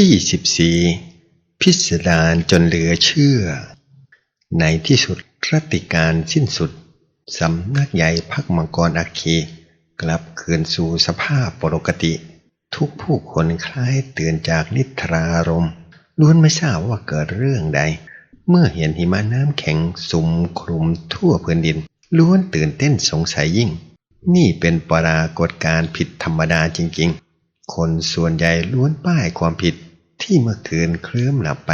ที่ 24 พิสดารจนเหลือเชื่อ ในที่สุดรัติการสิ้นสุด สำนักใหญ่พักมังกรอัคคีกลับคืนสู่สภาพปกติ ทุกผู้คนคล้ายตื่นจากนิทรารมล้วนไม่ทราบว่าเกิดเรื่องใด เมื่อเห็นหิมะน้ำแข็งสุมคลุมทั่วพื้นดิน ล้วนตื่นเต้นสงสัยยิ่ง นี่เป็นปรากฏการณ์ผิดธรรมดาจริงๆ คนส่วนใหญ่ล้วนป้ายความผิด ที่เมื่อคืนเคลิ้มหลับไป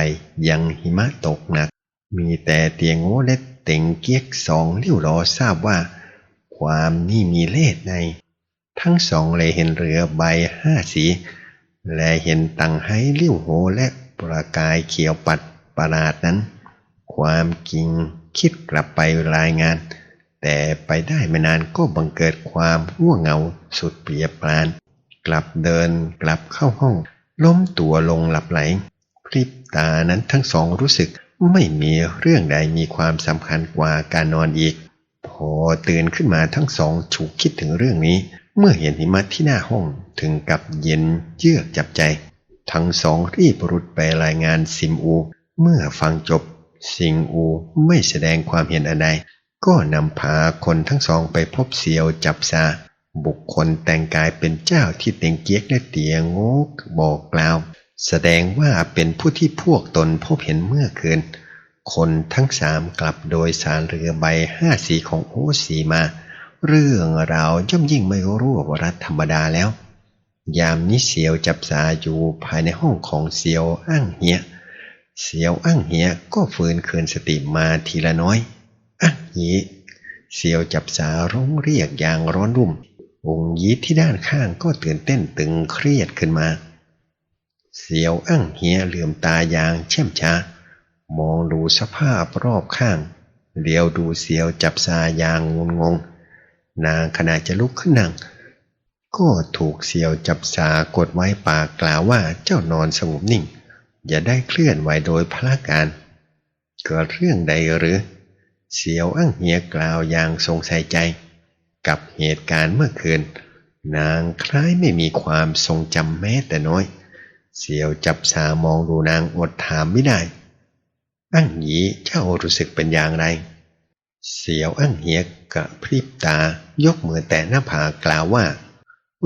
ยังหิมะตกหนัก มีแต่เตียงโง่และเต่งเกียกสองเลี้ยวรอทราบว่า ความนี่มีเลสใน ทั้งสองเลยเห็นเรือใบห้าสี และเห็นตังไห้เลี้ยวโหและประกายเขียวปัดประหลาดนั้น ความจริงคิดกลับไปรายงาน แต่ไปได้ไม่นานก็บังเกิดความง่วงเหงาสุดเปียปราน กลับเดินกลับเข้าห้อง ล้มตัวลงหลับไหลพริบตานั้นทั้งสองรู้สึกไม่มีเรื่องใดมีความสำคัญกว่าการนอนอีก พอตื่นขึ้นมาทั้งสองฉุกคิดถึงเรื่องนี้ เมื่อเห็นหิมะที่หน้าห้องถึงกับเย็นเยือกจับใจ ทั้งสองรีบรุดไปรายงานซิมอู เมื่อฟังจบซิงอูไม่แสดงความเห็นอันใดก็นำพาคนทั้งสองไปพบเซียวจับซา บุคคลแต่งกายเป็นเจ้าที่เต็งเกียกและเตียงโงกบอกกล่าว แสดงว่าเป็นผู้ที่พวกตนพบเห็นเมื่อคืน คนทั้งสามกลับโดยสารเรือใบห้าสีของโอสีมา เรื่องราวย่อมยิ่งไม่รู้วรัฐธรรมดาแล้ว ยามนี้เสียวจับสาอยู่ภายในห้องของเสียวอ้างเหียเสียวอ้างเหียก็ฟื้นคืนสติมาทีละน้อยอ้างเหียเสียวจับสาร้องเรียกอย่างร้อนรุ่ม องค์ยีที่ด้านข้างก็ตื่นเต้นตึงเครียดขึ้นมา เสียวอั้งเหียเหลื่อมตาอย่างเช่มช้า มองดูสภาพรอบข้างเลี้ยวดูเสียวจับสาอย่างงุนงง นางขณะจะลุกขึ้นนั่ง ก็ถูกเสียวจับสากดไว้ปากกล่าวว่าเจ้านอนสงบนิ่ง อย่าได้เคลื่อนไหวโดยพละการเกิดเรื่องใดหรือ เสียวอั้งเหียกล่าวอย่างสงสัยใจ กับเหตุการณ์เมื่อคืน นางคล้ายไม่มีความทรงจำแม้แต่น้อย เสียวจับสามองดูนางอดถามไม่ได้ อั้งหยีเจ้ารู้สึกเป็นอย่างไร เสียวอั้งเหียกระพริบตายกมือแต่หน้าผากกล่าวว่า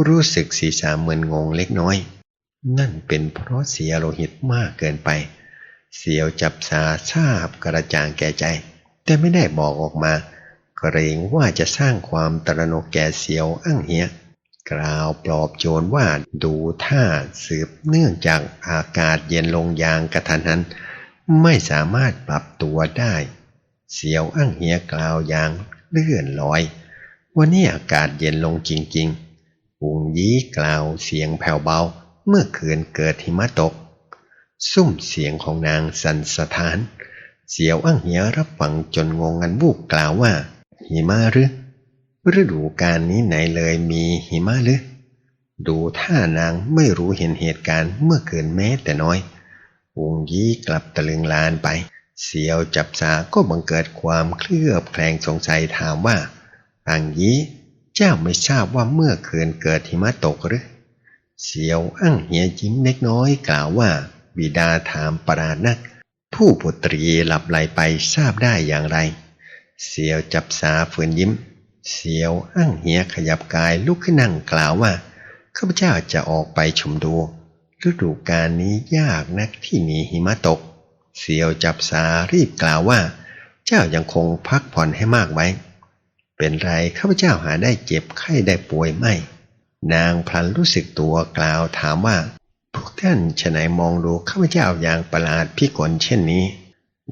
รู้สึกศีรษะมึนงงเล็กน้อย นั่นเป็นเพราะเสียโลหิตมากเกินไป เสียวจับสาทราบกระจ่างแก่ใจ แต่ไม่ได้บอกออกมา เกรงว่าจะสร้างความตระหนกแก่เสียวอั้งเหียกล่าวปลอบโยนว่าดูท่าสืบเนื่องจากอากาศเย็นลงอย่างกระทันหัน ไม่สามารถปรับตัวได้ เสียวอั้งเหียกล่าวอย่างเลื่อนลอย วันนี้อากาศเย็นลงจริงๆปุงยี้กล่าวเสียงแผ่วเบาเมื่อคืนเกิดหิมะตก ซุ่มเสียงของนางสันสถาน เสียวอั้งเหียรับฟังจนงงงันวูบกล่าวว่า หิมะหรือฤดูการนี้ไหนเลยมีหิมะหรือดูท่านางไม่รู้เห็นเหตุการณ์เมื่อคืนแม้แต่น้อย วงยี่กลับตะลึงลานไป เสียวจับสาก็บังเกิดความเคลือบแคลงสงสัยถามว่าอังยี่เจ้าไม่ทราบว่าเมื่อคืนเกิดหิมะตกหรือ เสียวอั้งเหียยิ้มเล็กน้อยกล่าวว่า บิดาถามประหลาดนัก ผู้ปุตรีหลับไหลไปทราบได้อย่างไร เสียวจับสาฝืนยิ้ม เสียวอั้งเหียขยับกายลุกขึ้นนั่งกล่าวว่าข้าพเจ้าจะออกไปชมดู ฤดูกาลนี้ยากนักที่มีหิมะตก เสียวจับสารีบกล่าวว่า เจ้ายังคงพักผ่อนให้มากไว้ เป็นไรข้าพเจ้าหาได้เจ็บไข้ได้ป่วยไม่ นางพลันรู้สึกตัวกล่าวถามว่า พวกท่านฉะไหนมองดูข้าพเจ้าอย่างประหลาดพิกลเช่นนี้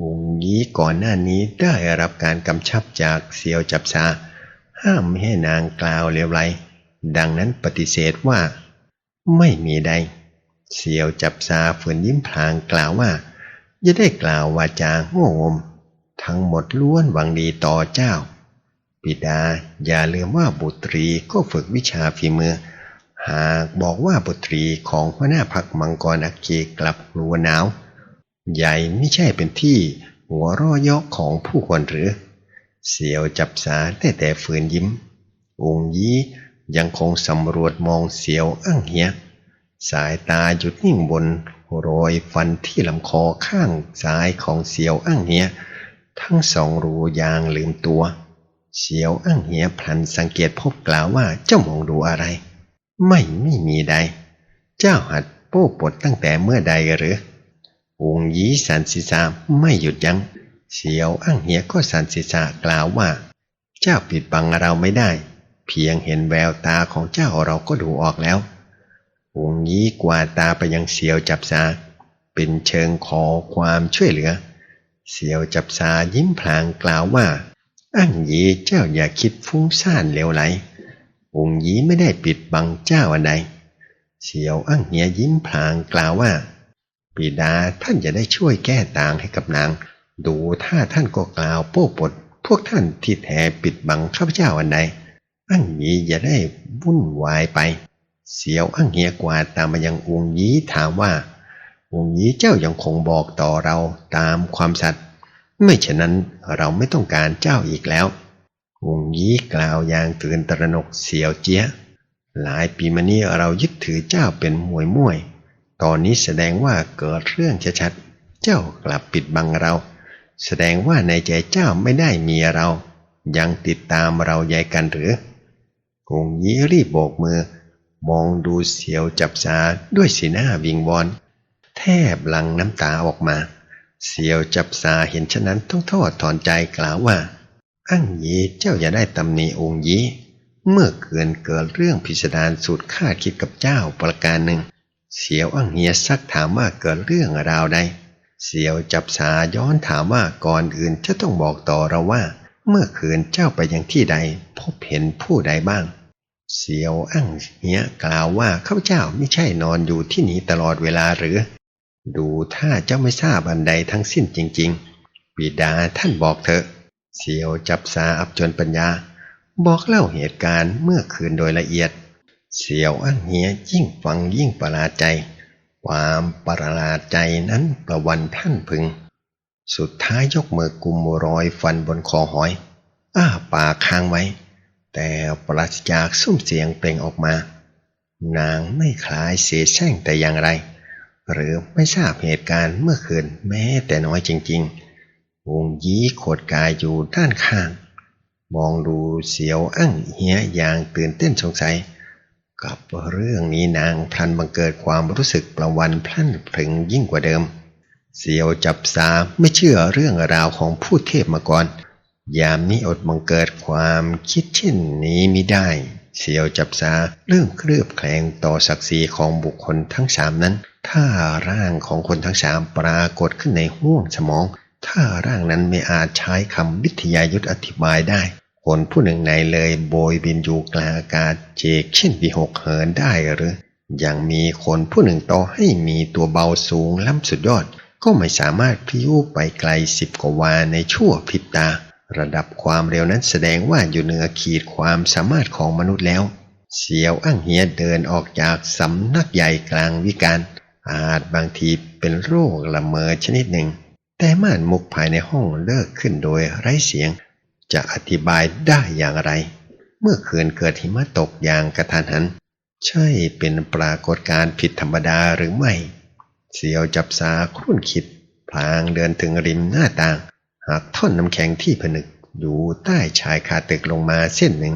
วงยี้ก่อนหน้านี้ได้รับการกำชับจากเสียวจับสาห้ามไม่ให้นางกล่าวเลวไหลดังนั้นปฏิเสธว่า ไม่มีใดเสียวจับสาฝืนยิ้มพลางกล่าวว่าอย่าได้กล่าววาจาโง่งม ทั้งหมดล้วนหวังดีต่อเจ้าบิดาอย่าลืมว่าบุตรีก็ฝึกวิชาฝีมือ หากบอกว่าบุตรีของหัวหน้าพักมังกรอักกีกลับกลัวหนาว ใหญ่ไม่ใช่เป็นที่หัวร่อยอกของผู้คนหรือ เสียวจับสาได้แต่ฝืนยิ้ม องค์ยี้ยังคงสำรวจมองเสียวอั้งเหีย สายตาหยุดนิ่งบนรอยฟันที่ลำคอข้างซ้ายของเสียวอ้างเหีย ทั้งสองรูยางลืมตัว เสียวอ้างเหียพลันสังเกตพบกล่าวว่าเจ้ามองดูอะไร ไม่ไม่มีใด เจ้าหัดโป้ปดตั้งแต่เมื่อใดหรือ องยีสันศีษาไม่หยุดยัง้ง เสียวอ้างเหียก็สันศีษากล่าวว่า เจ้าปิดบังเราไม่ได้ เพียงเห็นแววตาของเจ้าเราก็ดูออกแล้วองยีกวาตาไปยังเสียวจับสาเป็นเชิงขอความช่วยเหลือ เสียวจับสายิ้มพลางกล่าวว่าอั้งยีเจ้าอย่าคิดฟุ้งซ่านเลวไหลองค์ยีไม่ได้ปิดบังเจ้าอันใด เสียวอั้งเหียยิ้มพลางกล่าวว่า ปิดาท่านจะได้ช่วยแก้ต่างให้กับนาง ดูถ้าท่านก็กล่าวโป้ปด พวกท่านที่แท้ปิดบังข้าพเจ้าอันใดอั้งยีอย่าได้วุ่นวายไป เสียวอั้งเหียกวาดตามมายังองค์ยีถามว่า องค์ยีเจ้ายังคงบอกต่อเราตามความสัตย์ไม่ฉะนั้นเราไม่ต้องการเจ้าอีกแล้ว องค์ยีกล่าวอย่างตื่นตระหนกเสียวเจียหลายปีมานี้เรายึดถือเจ้าเป็นมวยมวย ตอนนี้แสดงว่าเกิดเรื่องชัดๆเจ้ากลับปิดบังเรา แสดงว่าในใจเจ้าไม่ได้มีเรา ยังติดตามเราใยกันหรือองยีรีบโบกมือ มองดูเสียวจับสาด้วยสีหน้าวิงวอน แทบหลังน้ำตาออกมา เสียวจับสาเห็นฉะนั้นต้องโทษถอนใจกล่าวว่าอั้งยีเจ้าอย่าได้ตำหนิองค์ยีเมื่อเกินเกิดเรื่องพิสดารสุดคาดคิดกับเจ้าประการหนึ่ง เสียวอั้งเฮียซักถามว่าเกิดเรื่องราวใด เสียวจับสาย้อนถามว่าก่อนอื่นจะต้องบอกต่อเราว่า เมื่อคืนเจ้าไปยังที่ใด พบเห็นผู้ใดบ้าง เสียวอั้งเฮียกล่าวว่าข้าพเจ้าไม่ใช่นอนอยู่ที่นี้ตลอดเวลาหรือ ดูถ้าเจ้าไม่ทราบอันใดทั้งสิ้นจริง ๆ บิดาท่านบอกเถอะ เสียวจับสาอับจนปัญญา บอกเล่าเหตุการณ์เมื่อคืนโดยละเอียด เสียวอั้งเฮียยิ่งฟังยิ่งประหลาดใจ ความประหลาดใจนั้นประวันพลั่นพึง สุดท้ายยกมือกุมรอยฟันบนคอหอย อ้าปากค้างไว้ แต่ปราศจากซุ้มเสียงเปล่งออกมา นางไม่คลายเสียแช่งแต่อย่างไร หรือไม่ทราบเหตุการณ์เมื่อคืนแม้แต่น้อยจริง ๆ วงยี้โขดกายอยู่ด้านข้าง มองดูเสียวอั้งเฮียอย่างตื่นเต้นสงสัย กับเรื่องนี้นางพลันบังเกิดความรู้สึกประวันพลันพรึงยิ่งกว่าเดิม เสียวจับสาไม่เชื่อเรื่องราวของผู้เทพมาก่อน ยามนี้อดบังเกิดความคิดเช่นนี้มิได้ เสียวจับสาเริ่มเคลือบแคลงต่อศักดิ์ศรีของบุคคลทั้งสามนั้น ถ้าร่างของคนทั้งสามปรากฏขึ้นในห้วงสมอง ถ้าร่างนั้นไม่อาจใช้คำวิทยายุทธอธิบายได้ คนผู้หนึ่งในเลยโบยบินอยู่กลางอากาศเจกเช่นวิหกเหินได้หรือ ยังมีคนผู้หนึ่งต่อให้มีตัวเบาสูงล้ำสุดยอด ก็ไม่สามารถพิ้วไปไกลสิบกว่าวาในชั่วพริบตา ระดับความเร็วนั้นแสดงว่าอยู่เหนือขีดความสามารถของมนุษย์แล้ว เสียวอ้างเฮียเดินออกจากสำนักใหญ่กลางวิการ อาจบางทีเป็นโรคละเมอชนิดหนึ่ง แต่ม่านมุกภายในห้องเลิกขึ้นโดยไร้เสียง จะอธิบายได้อย่างไร เมื่อคืนเกิดหิมะตกอย่างกระทันหัน ใช่เป็นปรากฏการณ์ผิดธรรมดาหรือไม่ เสียวจับสาครุ่นคิด พลางเดินถึงริมหน้าต่าง หากท่อนน้ำแข็งที่ผนึกอยู่ใต้ชายคาตึกลงมาเส้นหนึ่ง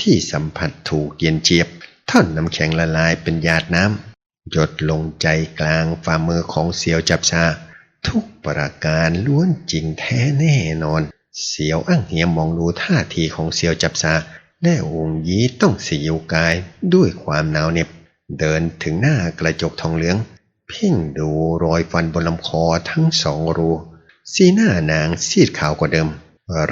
ที่สัมผัสถูกเย็นเจียบ ท่อนน้ำแข็งละลายเป็นหยาดน้ำหยดลงใจกลางฝ่ามือของเสียวจับชา ทุกประการล้วนจริงแท้แน่นอน เสียวอ้างเหียมองดูท่าทีของเสียวจับชาและองยี้ต้องสยิวกายด้วยความหนาวเหน็บ เดินถึงหน้ากระจกทองเหลือง เพ่งดูรอยฟันบนลำคอทั้งสองรูสีหน้านางซีดขาวกว่าเดิม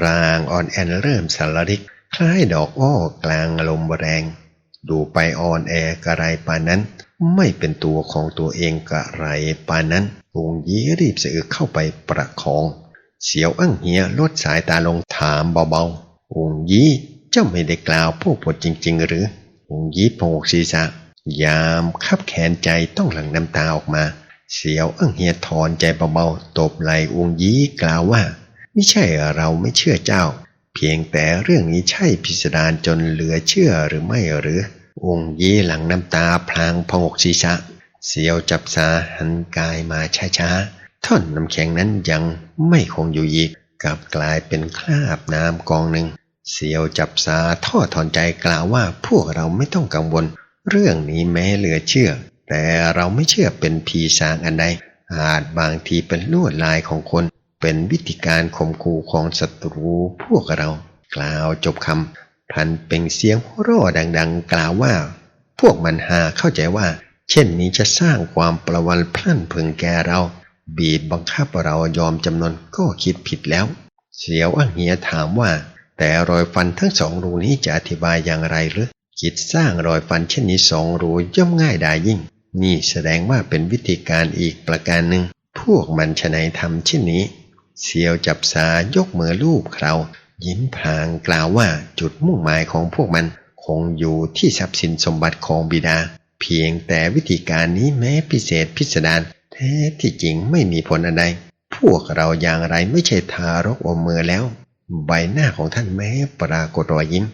ร่างอ่อนแอเริ่มสารริก คล้ายดอกอ้อกลางลมแรง ดูไปอ่อนแอกระไรปานนั้น ไม่เป็นตัวของตัวเองกระไรปานนั้นองยี้รีบสะอึกเข้าไปประคอง เสียวอั้งเหียลดสายตาลงถามเบาๆองยี้เจ้าไม่ได้กล่าวพวกปดจริง ๆ หรือองยี้พงกศีรษะ ยามคับแขนใจต้องหลั่งน้ำตาออกมา เสียวอั้งเฮียถอนใจเบาๆตบไหลองยี้กล่าวว่า ไม่ใช่เราไม่เชื่อเจ้า เพียงแต่เรื่องนี้ใช่พิสดารจนเหลือเชื่อหรือไม่หรือ องยี้หลังน้ำตาพลางพงกศีรษะ เสียวจับสาหันกายมาช้าๆ ท่อนน้ำแข็งนั้นยังไม่คงอยู่อีกกลับกลายเป็นคราบน้ำกองหนึ่งเสียวจับสาท่อถอนใจกล่าวว่าพวกเราไม่ต้องกังวล เรื่องนี้แม้เหลือเชื่อ แต่เราไม่เชื่อเป็นผีสางอันใดอาจบางทีเป็นลวดลายของคน เป็นวิธีการข่มขู่ของศัตรูพวกเรา กล่าวจบคำพันเปล่งเสียงหัวเร่อดัง ๆ กล่าวว่า พวกมันหาเข้าใจว่า เช่นนี้จะสร้างความประวันพลั่นพึงแก่เรา บีบบังคับเรายอมจำนนก็คิดผิดแล้ว เสียวอังเหียถามว่า แต่รอยฟันทั้งสองรูนี้จะอธิบายอย่างไรหรือคิดสร้างรอยฟันเช่นนี้สองรูย่อมง่ายดายยิ่ง นี่แสดงว่าเป็นวิธีการอีกประการหนึ่ง พวกมันชะไหนทำเช่นนี้ เสียวจับสายกมือลูบเครายิ้มพลางกล่าวว่าจุดมุ่งหมายของพวกมันคงอยู่ที่ทรัพย์สินสมบัติของบิดา เพียงแต่วิธีการนี้แม้พิเศษพิสดาร ท้ที่จริงไม่มีผลอะไรพวกเราอย่างไรไม่ใช่ทารกอมมือแล้ว ใบหน้าของท่านแม้ปรากฏรอยยิ้ม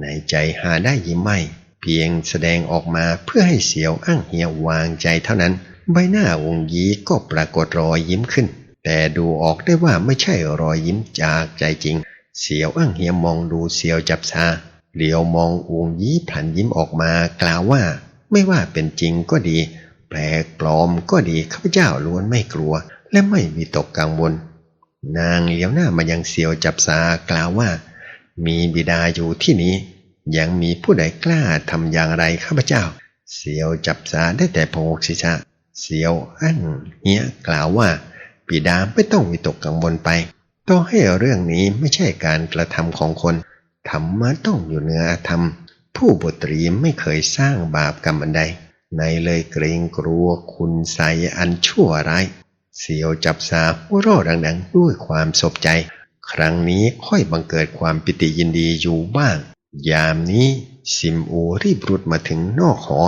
ในใจหาได้ยิ้มไม่ เพียงแสดงออกมาเพื่อให้เสียวอ้างเหียวางใจเท่านั้น ใบหน้าองค์ยีก็ปรากฏรอยยิ้มขึ้น แต่ดูออกได้ว่าไม่ใช่รอยยิ้มจากใจจริง เสียวอ้างเหียมองดูเสียวจับซาเหลียวมององค์ยีผันยิ้มออกมากล่าวว่า ไม่ว่าเป็นจริงก็ดี แปลกปลอมก็ดีข้าพเจ้าล้วนไม่กลัว และไม่มีตกกังวล นางเลี้ยวหน้ามายังเสียวจับซากล่าวว่า มีบิดาอยู่ที่นี้ ยังมีผู้ใดกล้าทำอย่างไรข้าพเจ้า เสียวจับซาได้แต่พงกศีรษะเสียวอั้นเฮียกล่าวว่าบิดาไม่ต้องวิตกกังวลไปต้องให้เรื่องนี้ไม่ใช่การกระทำของคนธรรมะต้องอยู่เหนือธรรม ผู้บุตรีไม่เคยสร้างบาปกรรมอันใด ในเลยเกรงกลัวคุณใสอันชั่วร้าย เสียวจับสาหัวเร่อดังๆ ด้วยความสบใจ ครั้งนี้ค่อยบังเกิดความปิติยินดีอยู่บ้าง ยามนี้ซิมอูรีบรุดมาถึงนอกหอ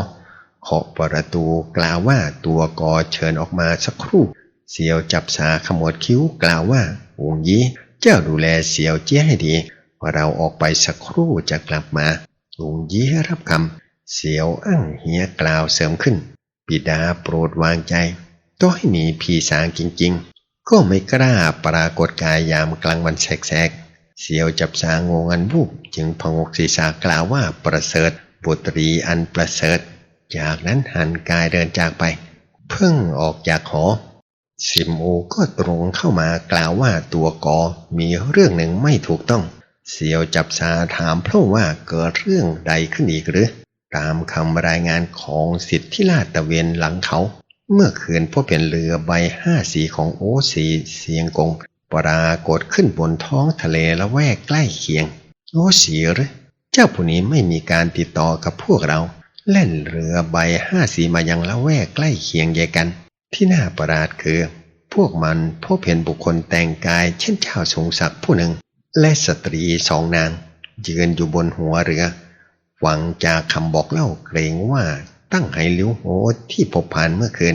เคาะประตูกล่าวว่าตัวกอเชิญออกมาสักครู่ เสียวจับสาขมวดคิ้วกล่าวว่าองยีเจ้าดูแลเสียวเจี้ยให้ดีเราออกไปสักครู่จะกลับมาองยีรับคำ เสียวอั้งเฮียกล่าวเสริมขึ้น ปิดาโปรดวางใจต้อให้มีพี่สางจริงๆ ก็ไม่กล้าปรากฏกายยามกลางวันแสกๆ เสียวจับสางงงันวูบจึงพงกศีรษะกล่าวว่าประเสริฐบุตรีอันประเสริฐ จากนั้นหันกายเดินจากไปเพิ่งออกจากหอซิมโอก็ตรงเข้ามากล่าวว่าตัวกอมีเรื่องหนึ่งไม่ถูกต้อง เสียวจับสาถามเพราะว่าเกิดเรื่องใดขึ้นอีกหรือ ตามคำรายงานของสิทธิราชตะเวนหลังเขา เมื่อคืนพบเป็นเรือใบห้าสีของโอสีเสียงกงปรากฏขึ้นบนท้องทะเลละแวกใกล้เคียง โอสีหรือเจ้าผู้นี้ไม่มีการติดต่อกับพวกเรา เล่นเรือใบห้าสีมายังละแวกใกล้เคียงเยกัน ที่น่าประหลาดคือ พวกมันพบเห็นบุคคลแต่งกาย เช่นเจ้าทรงศักดิ์ผู้หนึ่ง และสตรีสองนางยืนอยู่บนหัวเรือ หวังจากคำบอกเล่าเกรงว่าตั้งให้ลิ้วโหที่พบผ่านเมื่อคืน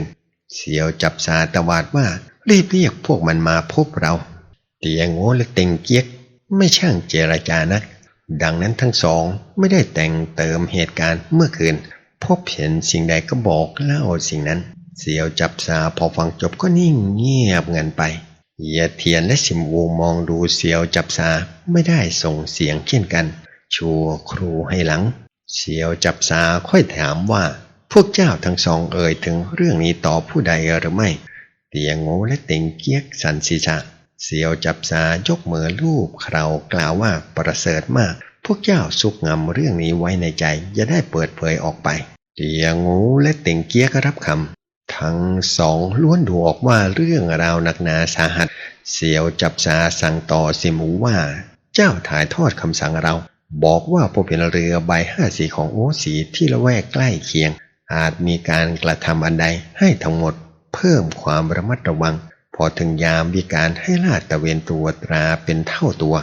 เสียวจับสาตวาดว่ารีบเรียกพวกมันมาพบเรา เตียงโง่และเต็งเกียก ไม่ช่างเจรจานัก ดังนั้นทั้งสองไม่ได้แต่งเติมเหตุการณ์เมื่อคืน พบเห็นสิ่งใดก็บอกเล่าสิ่งนั้น เสียวจับสาพอฟังจบก็นิ่งเงียบเงินไปเยียเทียนและสิมวูมองดูเสียวจับสาไม่ได้ส่งเสียงเช่นกัน ชัวครูให้หลัง เสียวจับสาค่อยถามว่า พวกเจ้าทั้งสองเอ่ยถึงเรื่องนี้ต่อผู้ใดหรือไม่ เตียงโง่และเต็งเกียกสันศีษะเสียวจับสายกมือลูบเครากล่าวว่าประเสริฐมาก พวกเจ้าสุกงำเรื่องนี้ไว้ในใจอย่าได้เปิดเผยออกไป เตียงโง่และเต็งเกียกรับคำทั้งสองล้วนดูออกว่าเรื่องราวหนักหนาสาหัส เสียวจับสาสั่งต่อสิมูว่า เจ้าถ่ายทอดคำสั่งเรา บอกว่าพบเป็นเรือใบห้าสีของโอสีที่ละแวกใกล้เคียง อาจมีการกระทำอันใดให้ทั้งหมด เพิ่มความระมัดระวัง พอถึงยามมีการให้ลาดตะเวนตรวตราเป็นเท่าตัว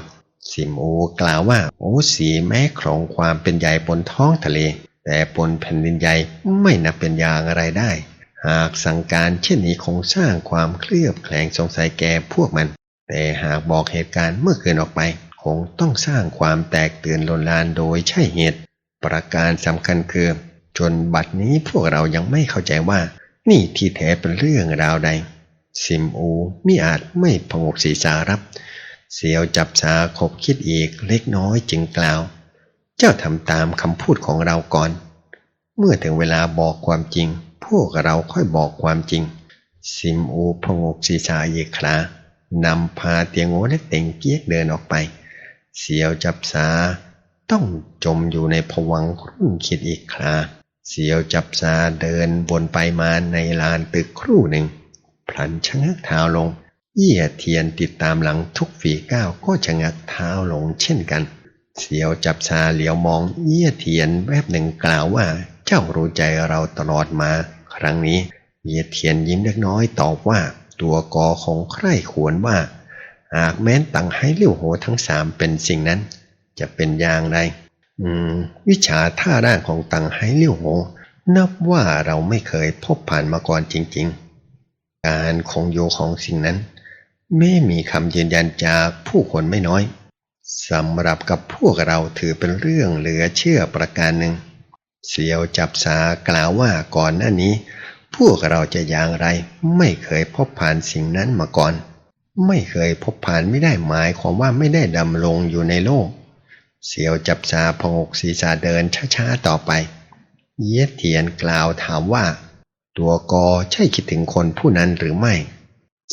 สิมโอกล่าวว่าโอสีแม้ครองความเป็นใหญ่บนท้องทะเล แต่บนแผ่นดินใหญ่ไม่นับเป็นอย่างไรได้ หากสั่งการเช่นนี้คงสร้างความเคลือบแคลงสงสัยแก่พวกมัน แต่หากบอกเหตุการณ์เมื่อคืนออกไป งต้องสร้างความแตกตื่นลนลานโดยใช่เหตุ ประการสำคัญคือ จนบัดนี้พวกเรายังไม่เข้าใจว่า นี่ที่แท้เป็นเรื่องราวใด ซิมอูมิอาจไม่พงกศีรษะรับ เสียวจับสาคบคิดอีกเล็กน้อยจึงกล่าว เจ้าทำตามคำพูดของเราก่อน เมื่อถึงเวลาบอกความจริง พวกเราค่อยบอกความจริง ซิมอูพงกศีรษะอีกครานำพาเตียงโอและเต่งเกียกเดินออกไป เสียวจับสา ต้องจมอยู่ในผวังครุ่นคิดอีกครา เสียวจับสาเดินวนไปมาในลานตึกครู่หนึ่ง พลันชะงักเท้าลง เยี่ยเทียนติดตามหลังทุกฝีก้าวก็ชะงักเท้าลงเช่นกัน เสียวจับชาเหลียวมองเยี่ยเทียนแวบหนึ่งกล่าวว่า เจ้ารู้ใจเราตลอดมา ครั้งนี้เยี่ยเทียนยิ้มเล็กน้อยตอบว่า ตัวกอของใคร่ควรว่า หากแม้นตังให้เลี้ยวโหทั้งสามเป็นสิ่งนั้น จะเป็นอย่างไร อืม วิชาท่าร่างของตังไห้เลี้ยวโห นับว่าเราไม่เคยพบผ่านมาก่อนจริง ๆ การคงโยของสิ่งนั้นไม่มีคำยืนยันจากผู้คนไม่น้อยสำหรับกับพวกเราถือเป็นเรื่องเหลือเชื่อประการหนึ่ง เสียวจับสากล่าวว่าก่อนหน้านี้ พวกเราจะอย่างไรไม่เคยพบผ่านสิ่งนั้นมาก่อน ไม่เคยพบผ่านไม่ได้หมายความว่าไม่ได้ดำรงอยู่ในโลก เสียวจับสาพงกศีรษะเดินช้าๆต่อไป เยียเทียนกล่าวถามว่า ตัวกอใช่คิดถึงคนผู้นั้นหรือไม่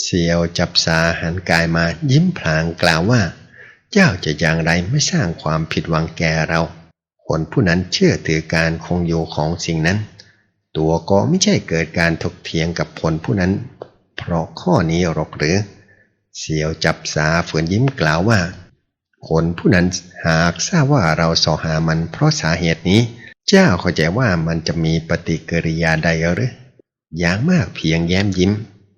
เสียวจับสาหันกายมายิ้มพลางกล่าวว่า เจ้าจะอย่างไรไม่สร้างความผิดหวังแก่เรา คนผู้นั้นเชื่อถือการคงอยู่ของสิ่งนั้น ตัวก็ไม่ใช่เกิดการถกเถียงกับคนผู้นั้น เพราะข้อนี้หรอกหรือ เสียวจับสาฝืนยิ้มกล่าวว่า คนผู้นั้นหากทราบว่าเราสอหามันเพราะสาเหตุนี้ เจ้าเข้าใจว่ามันจะมีปฏิกิริยาใดหรืออย่างมากเพียงแย้มยิ้ม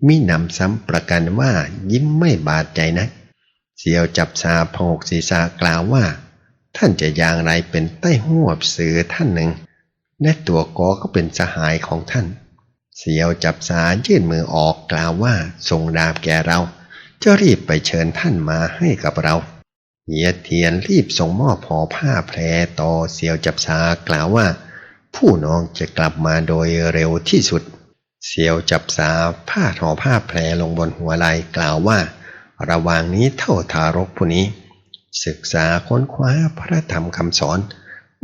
มินำซ้ำประกันว่ายิ้มไม่บาดใจนัก เสียวจับสาพงกศีรษะกล่าวว่า ท่านจะอย่างไรเป็นใต้หัวบสื่อท่านหนึ่งและตัวกอก็เป็นสหายของท่าน เสียวจับสายื่นมือออกกล่าวว่าส่งดาบแก่เรา จะรีบไปเชิญท่านมาให้กับเราเหียเทียนรีบส่งมอบห่อผ้าแพรต่อเสียวจับสากล่าวว่า ผู้น้องจะกลับมาโดยเร็วที่สุด เสียวจับสาผ้าห่อผ้าแพรลงบนหัวไหล่กล่าวว่า ระหว่างนี้เท่าทารกผู้นี้ ศึกษาค้นคว้าพระธรรมคำสอน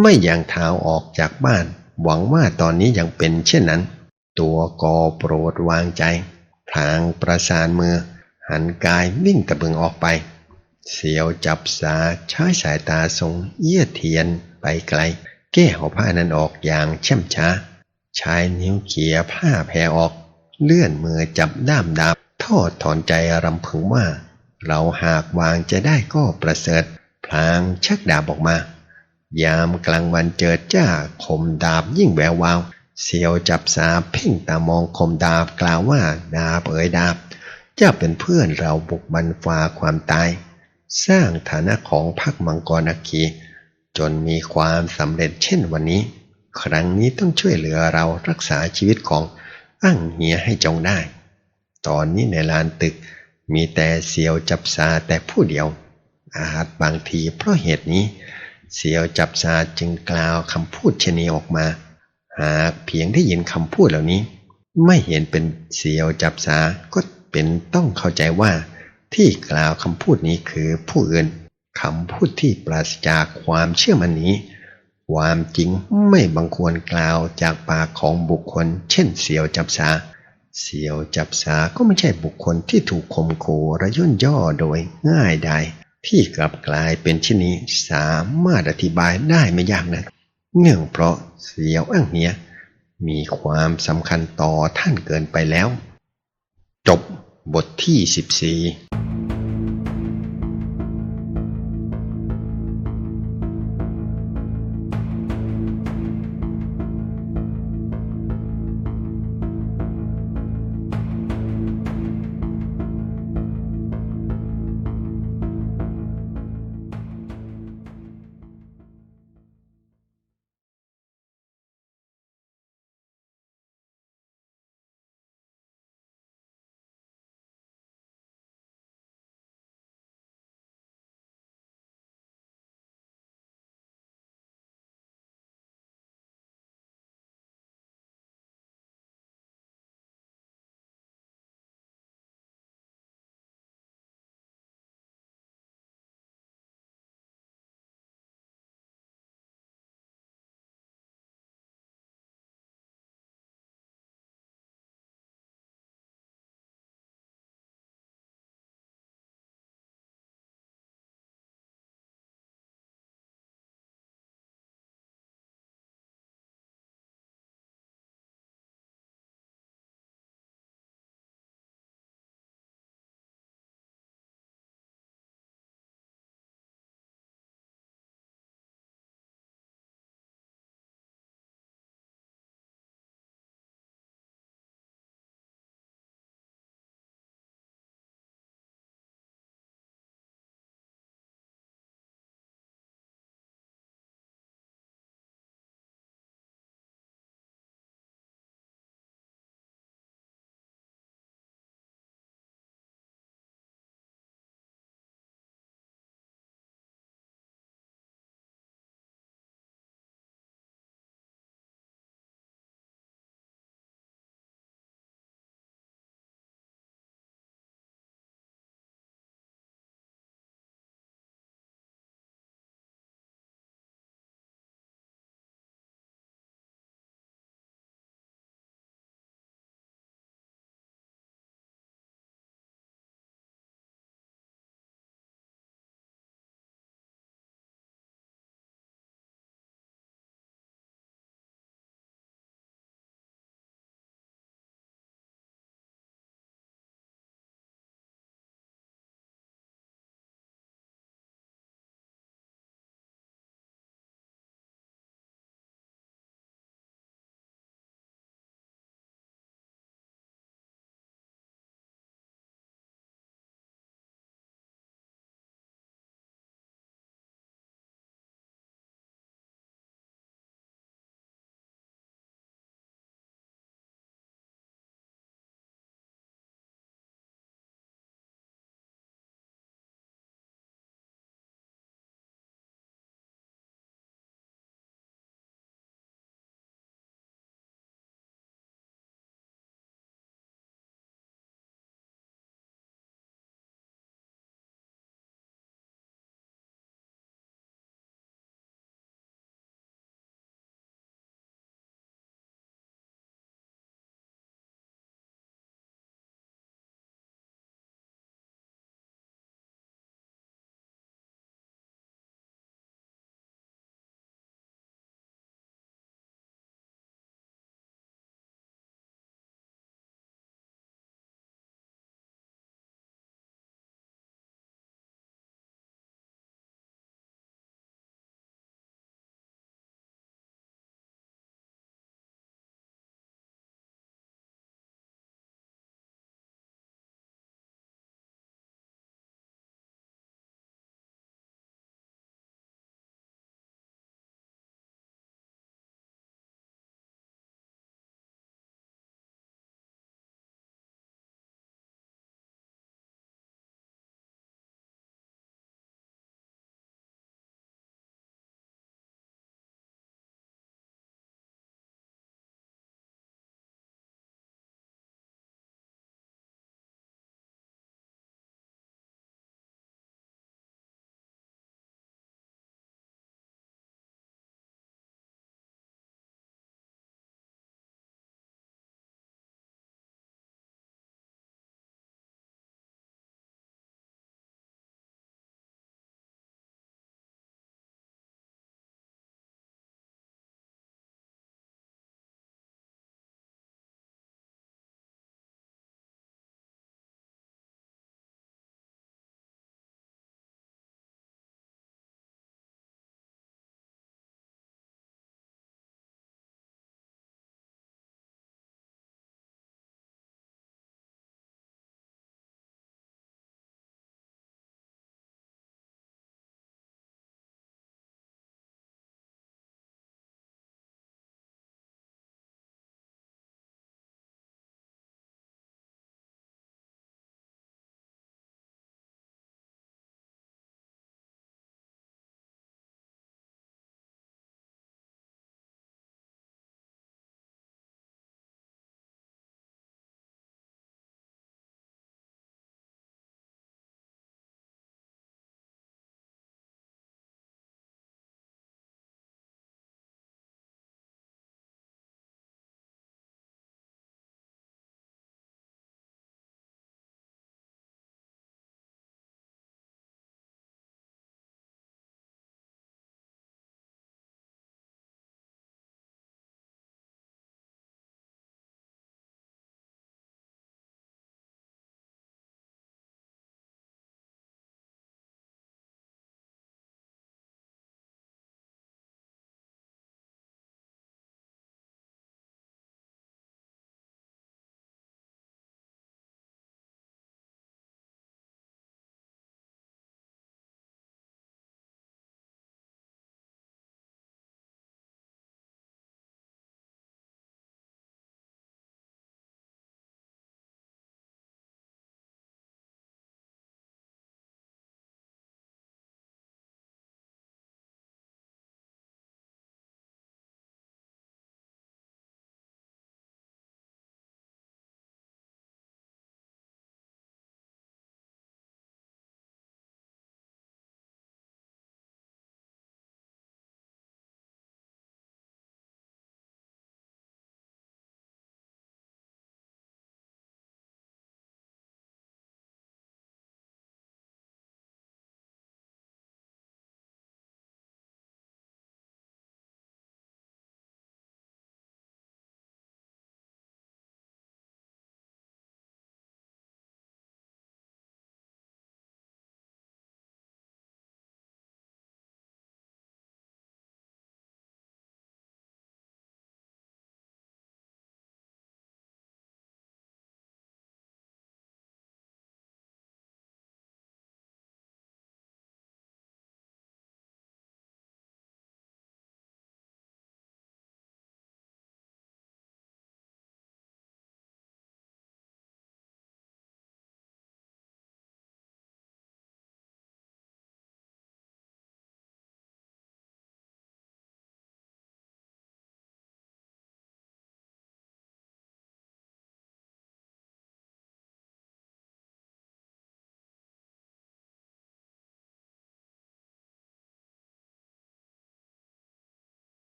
ไม่ยังเท้าออกจากบ้าน หวังว่าตอนนี้ยังเป็นเช่นนั้น ตัวกอโปรดวางใจพลางประสานมือ หันกายวิ่งตะบึงออกไป เสียวจับสาใช้สายตาทรงเยี่ยเทียนไปไกล แก้ห่อผ้านั้นออกอย่างเช่มช้า ใช้นิ้วเขี่ยผ้าแพรออก เลื่อนมือจับด้ามดาบทอดถอนใจรำพึงว่า เราหากวางจะได้ก็ประเสริฐพลางชักดาบออกมา ยามกลางวันเจิดจ้าคมดาบยิ่งแวววาว เสียวจับสาเพ่งตามองคมดาบกล่าวว่าดาบเอ๋ยดาบ เจ้าเป็นเพื่อนเราบุกบันฟ้าความตาย สร้างฐานะของพักมังกรอาคี จนมีความสำเร็จเช่นวันนี้ ครั้งนี้ต้องช่วยเหลือเรารักษาชีวิตของอั้งเฮียให้จงได้ ตอนนี้ในลานตึกมีแต่เสียวจับสาแต่ผู้เดียว อาจบางทีเพราะเหตุนี้ เสียวจับสาจึงกล่าวคำพูดเชนีออกมา หากเพียงได้ยินคำพูดเหล่านี้ ไม่เห็นเป็นเสียวจับสาก็ เป็นต้องเข้าใจว่า ที่กล่าวคำพูดนี้คือผู้อื่นคำพูดที่ปราศจากความเชื่อมันนี้ ความจริงไม่บังควรกล่าวจากปากของบุคคล เช่นเสียวจับสาเสียวจับสาก็ไม่ใช่บุคคลที่ถูกข่มขู่ระย่นย่อโดยง่ายใด ที่กลับกลายเป็นเช่นนี้สามารถอธิบายได้ไม่ยากนะเนื่องเพราะเสียวอ้างเนี้ยมีความสำคัญต่อท่านเกินไปแล้ว จบบทที่ 14